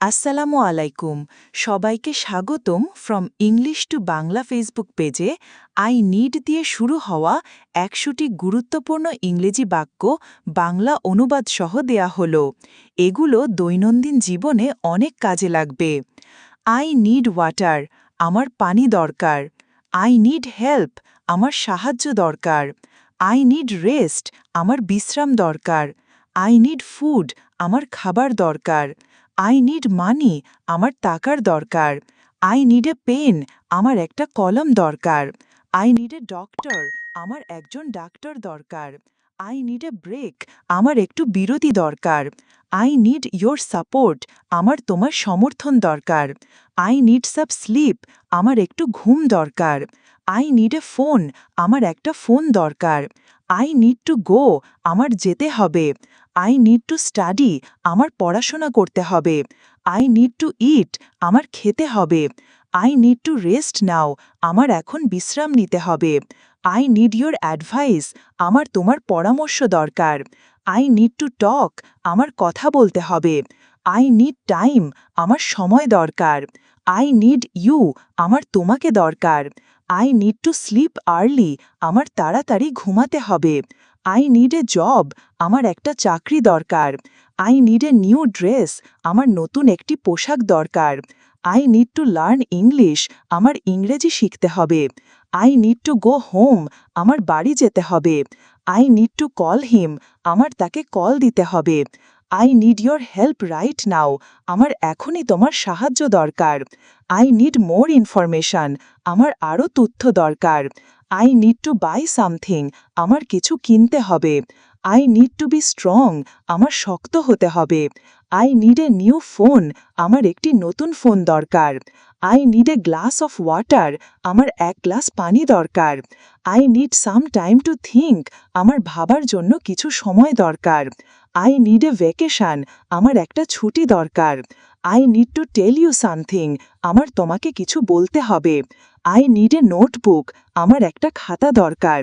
আসসালামু আলাইকুম। সবাইকে স্বাগতম from English to Bangla Facebook পেজে আই নিড দিয়ে শুরু হওয়া একশোটি গুরুত্বপূর্ণ ইংরেজি বাক্য বাংলা অনুবাদ সহ দেয়া হল। এগুলো দৈনন্দিন জীবনে অনেক কাজে লাগবে। আই নিড ওয়াটার আমার পানি দরকার। আই নিড হেল্প আমার সাহায্য দরকার। আই নিড রেস্ট আমার বিশ্রাম দরকার। আই নিড ফুড আমার খাবার দরকার। আই নিড মানি আমার টাকার দরকার। আই নিড এ পেন আমার একটা কলম দরকার। আই নিড এ ডক্টর আমার একজন ডাক্তার দরকার। আই নিড এ ব্রেক আমার একটু বিরতি দরকার। আই নিড ইয়োর সাপোর্ট আমার তোমার সমর্থন দরকার। আই নিড সাব স্লিপ আমার একটু ঘুম দরকার। আই নিড এ ফোন আমার একটা ফোন দরকার। আই নিড টু গো আমার যেতে হবে। আই নিড টু স্টাডি আমার পড়াশোনা করতে হবে। আই নিড টু ইট আমার খেতে হবে। I need to rest now আমার এখন বিশ্রাম নিতে হবে। আই নিড ইয়োর অ্যাডভাইস আমার তোমার পরামর্শ দরকার। আই নিড টু টক আমার কথা বলতে হবে। আই নিড টাইম আমার সময় দরকার। আই নিড ইউ আমার তোমাকে দরকার। I need to sleep early আমার তাড়াতাড়ি ঘুমাতে হবে। আই নিড এ জব আমার একটা চাকরি দরকার। I need a new dress আমার নতুন একটি পোশাক দরকার। I need to learn English আমার ইংরেজি শিখতে হবে। I need to go home আমার বাড়ি যেতে হবে। I need to call him আমার তাকে কল দিতে হবে। I need your help right now আমার এখনই তোমার সাহায্য দরকার। আই নিড মোর ইনফরমেশন আমার আরও তথ্য দরকার। I need to buy something আমার কিছু কিনতে হবে। I need to be strong আমার শক্ত হতে হবে। I need a new phone আমার একটি নতুন ফোন দরকার। I need a glass of water আমার এক গ্লাস পানি দরকার। I need some time to think আমার ভাবার জন্য কিছু সময় দরকার। আই নিড এ ভ্যাকেশন আমার একটা ছুটি দরকার। I need to tell you something আমার তোমাকে কিছু বলতে হবে। আই নিড এ নোটবুক আমার একটা খাতা দরকার।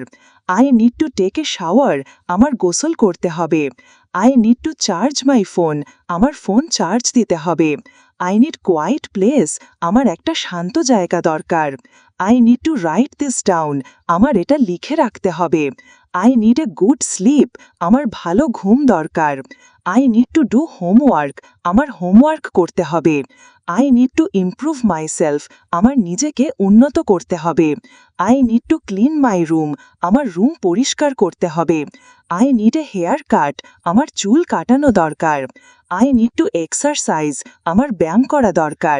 I need to take a shower আমার গোসল করতে হবে। I need to charge my phone আমার ফোন চার্জ দিতে হবে। আই নিড কোয়াইট প্লেস আমার একটা শান্ত জায়গা দরকার। I need to write this down আমার এটা লিখে রাখতে হবে। I need a good sleep আমার ভালো ঘুম দরকার। I need to do homework আমার হোমওয়ার্ক করতে হবে। I need to improve myself আমার নিজেকে উন্নত করতে হবে। I need to clean my room আমার রুম পরিষ্কার করতে হবে। I need a hair cut আমার চুল কাটানো দরকার। আই নিড টু এক্সারসাইজ আমার ব্যায়াম করা দরকার।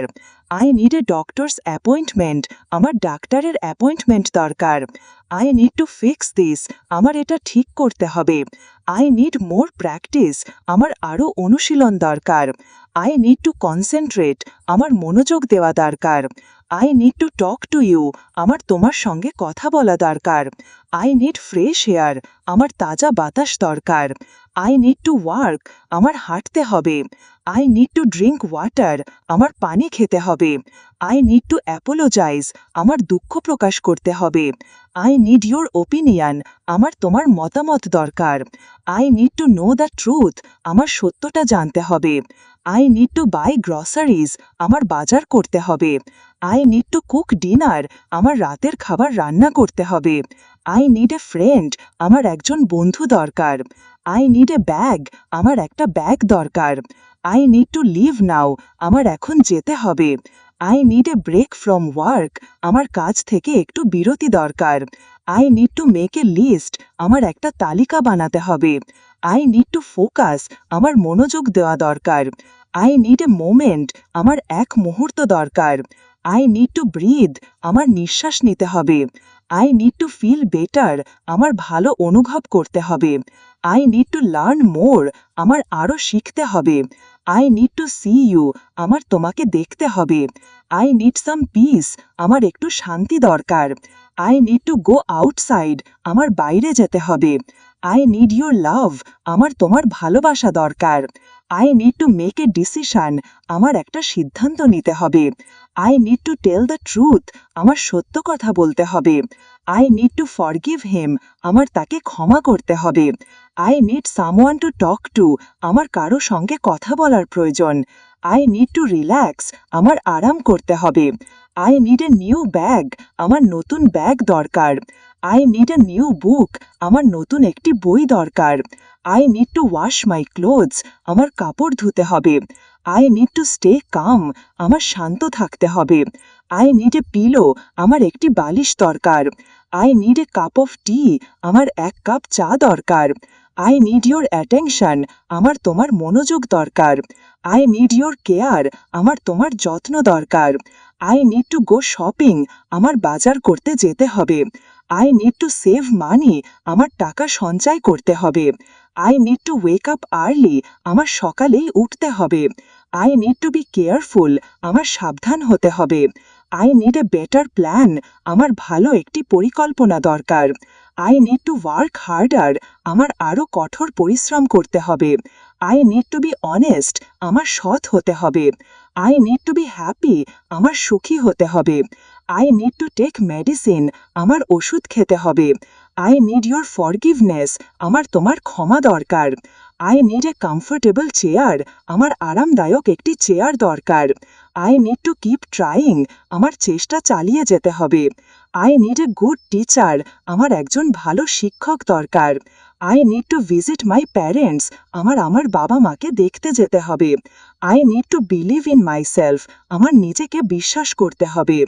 I need a doctor's appointment আমার ডাক্তারের অ্যাপয়েন্টমেন্ট দরকার। I need to fix this আমার এটা ঠিক করতে হবে। আই নিড মোর প্র্যাকটিস আমার আরও অনুশীলন দরকার। আই নিড টু কনসেন্ট্রেট আমার মনোযোগ দেওয়া দরকার। I need to talk to you আমার তোমার সঙ্গে কথা বলা দরকার। আই নিড ফ্রেশ এয়ার আমার তাজা বাতাস দরকার। আই নিড টু ওয়ার্ক আমার হাঁটতে হবে। I need to drink water আমার পানি খেতে হবে। আই নিড টু অ্যাপোলোজাইজ আমার দুঃখ প্রকাশ করতে হবে। আই নিড ইউর ওপিনিয়ন আমার তোমার মতামত দরকার। I need to know the truth আমার সত্যটা জানতে হবে। I need to buy groceries আমার বাজার করতে হবে। I need to cook dinner আমার রাতের খাবার রান্না করতে হবে। আই নিড এ ফ্রেন্ড আমার একজন বন্ধু দরকার। আই নিড এ ব্যাগ আমার একটা ব্যাগ দরকার। I need to leave now আমার এখন যেতে হবে। I need a break from work আমার কাজ থেকে একটু বিরতি দরকার। I need to make a list আমার একটা তালিকা বানাতে হবে। আই নিড টু ফোকাস আমার মনোযোগ দেওয়া দরকার। আই নিড এ মোমেন্ট আমার এক মুহূর্ত দরকার। আই নিড টু ব্রিথ আমার নিঃশ্বাস নিতে হবে। I need to feel better আমার ভালো অনুভব করতে হবে। I need to learn more আমার আরও শিখতে হবে। I need to see you আমার তোমাকে দেখতে হবে। আই নিড সাম পিস আমার একটু শান্তি দরকার। I need to go outside আমার বাইরে যেতে হবে। আই নিড ইউর লাভ আমার তোমার ভালোবাসা দরকার। I need to make a decision আমার একটা সিদ্ধান্ত নিতে হবে। I need to tell the truth আমার সত্য কথা বলতে হবে। I need to forgive him আমার তাকে ক্ষমা করতে হবে। I need someone to talk to আমার কারও সঙ্গে কথা বলার প্রয়োজন। আই নিড টু রিল্যাক্স আমার আরাম করতে হবে। I need a new bag আমার নতুন ব্যাগ দরকার। I need a new book আমার নতুন একটি বই দরকার। I need to wash my clothes আমার কাপড় ধুতে হবে। I need to stay calm আমার শান্ত থাকতে হবে। আই নিড এ পিলো আমার একটি বালিশ দরকার। I need a cup of tea আমার এক কাপ চা দরকার। আই নিড ইয়োর অ্যাটেনশন আমার তোমার মনোযোগ দরকার। আই নিড ইয়োর কেয়ার আমার তোমার যত্ন দরকার। I need to go shopping আমার বাজার করতে যেতে হবে। I need to save money আমার টাকা সঞ্চয় করতে হবে। I need to wake up early আমার সকালেই উঠতে হবে। I need to be careful আমার সাবধান হতে হবে। I need a better plan আমার ভালো একটি পরিকল্পনা দরকার। I need to work harder আমার আরও কঠোর পরিশ্রম করতে হবে। I need to be honest আমার সৎ হতে হবে। I need to be happy আমার সুখী হতে হবে। I need to take medicine আমার ওষুধ খেতে হবে। আই নিড ইয়োর ফরগিভনেস আমার তোমার ক্ষমা দরকার। I need a comfortable chair আমার আরামদায়ক একটি চেয়ার দরকার। I need to keep trying আমার চেষ্টা চালিয়ে যেতে হবে। I need a good teacher আমার একজন ভালো শিক্ষক দরকার। I need to visit my parents আমার আমার বাবা মাকে দেখতে যেতে হবে। I need to believe in myself আমার নিজেকে বিশ্বাস করতে হবে।